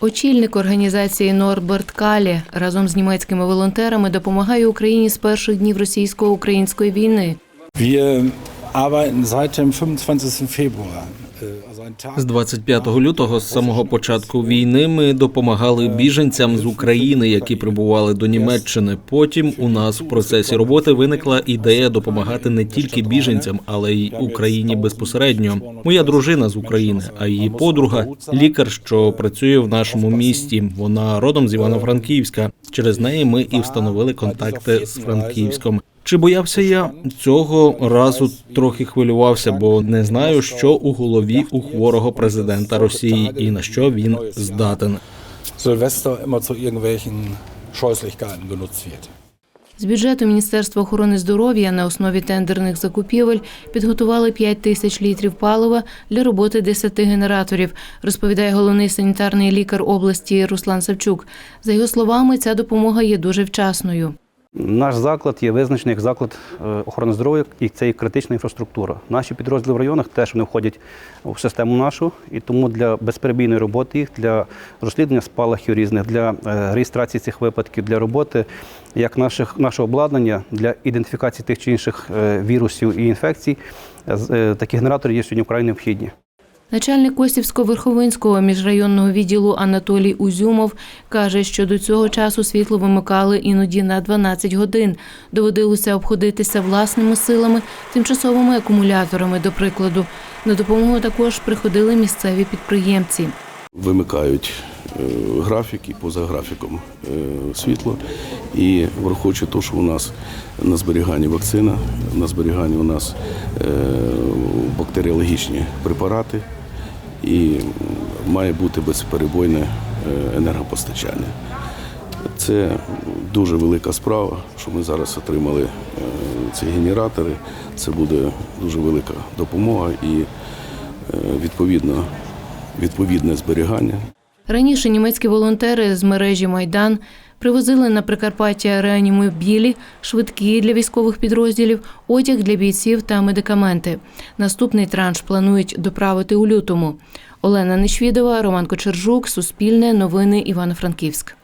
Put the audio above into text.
Очільник організації Норберт Калі разом з німецькими волонтерами допомагає Україні з перших днів російсько-української війни. Wir arbeiten seit dem 25. Februar. З 25 лютого, з самого початку війни, ми допомагали біженцям з України, які прибували до Німеччини. Потім у нас в процесі роботи виникла ідея допомагати не тільки біженцям, але й Україні безпосередньо. Моя дружина з України, а її подруга лікар, що працює в нашому місті. Вона родом з Івано-Франківська. Через неї ми і встановили контакти з Франківськом. Чи боявся я цього разу трохи хвилювався, бо не знаю, що у голові у хворого президента Росії і на що він здатен. Immer Scheußlichkeiten wird. З бюджету Міністерства охорони здоров'я на основі тендерних закупівель підготували 5 тисяч літрів палива для роботи 10 генераторів, розповідає головний санітарний лікар області Руслан Савчук. За його словами, ця допомога є дуже вчасною. Наш заклад є визначений як заклад е, охорони здоров'я, і це і критична інфраструктура. Наші підрозділи в районах теж вони входять в систему нашу, і тому для безперебійної роботи їх, для розслідування спалахів різних, для е, реєстрації цих випадків, для роботи як наших, нашого обладнання для ідентифікації тих чи інших е, вірусів і інфекцій. Такі генератори є сьогодні вкрай необхідні. Начальник Косівсько-Верховинського міжрайонного відділу Анатолій Узюмов каже, що до цього часу світло вимикали іноді на 12 годин. Доводилося обходитися власними силами, тимчасовими акумуляторами, до прикладу. На допомогу також приходили місцеві підприємці. вимикають е, графік і поза графіком е, світло. І враховуючи те, що у нас на зберіганні вакцина, на зберіганні у нас е, бактеріологічні препарати і має бути безперебойне е, енергопостачання. Це дуже велика справа, що ми зараз отримали е, ці генератори. Це буде дуже велика допомога і е, відповідно відповідне зберігання. Раніше німецькі волонтери з мережі Майдан привозили на Прикарпаття реанімобілі, швидкі для військових підрозділів, одяг для бійців та медикаменти. Наступний транш планують доправити у лютому. Олена Нечвідова, Роман Кочержук, Суспільне, Новини Івано-Франківськ.